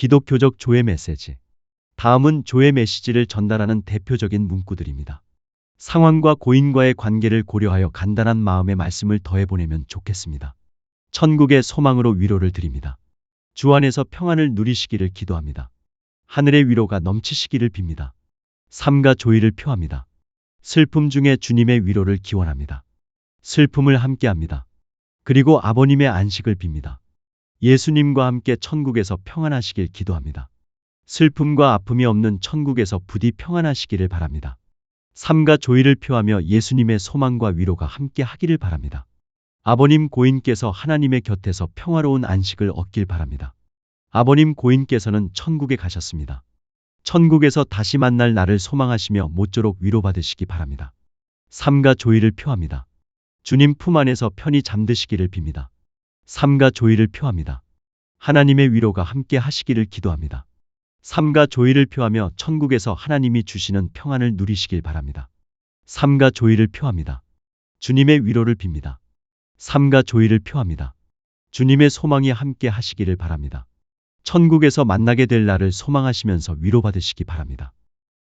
기독교적 조회 메시지. 다음은 조회 메시지를 전달하는 대표적인 문구들입니다. 상황과 고인과의 관계를 고려하여 간단한 마음의 말씀을 더해 보내면 좋겠습니다. 천국의 소망으로 위로를 드립니다. 주 안에서 평안을 누리시기를 기도합니다. 하늘의 위로가 넘치시기를 빕니다. 삶과 조의를 표합니다. 슬픔 중에 주님의 위로를 기원합니다. 슬픔을 함께합니다. 그리고 아버님의 안식을 빕니다. 예수님과 함께 천국에서 평안하시길 기도합니다. 슬픔과 아픔이 없는 천국에서 부디 평안하시기를 바랍니다. 삶과 조의를 표하며 예수님의 소망과 위로가 함께 하기를 바랍니다. 아버님 고인께서 하나님의 곁에서 평화로운 안식을 얻길 바랍니다. 아버님 고인께서는 천국에 가셨습니다. 천국에서 다시 만날 날을 소망하시며 모쪼록 위로받으시기 바랍니다. 삶과 조의를 표합니다. 주님 품 안에서 편히 잠드시기를 빕니다. 삶과 조의를 표합니다. 하나님의 위로가 함께 하시기를 기도합니다. 삶과 조의를 표하며 천국에서 하나님이 주시는 평안을 누리시길 바랍니다. 삶과 조의를 표합니다. 주님의 위로를 빕니다. 삶과 조의를 표합니다. 주님의 소망이 함께 하시기를 바랍니다. 천국에서 만나게 될 날을 소망하시면서 위로받으시기 바랍니다.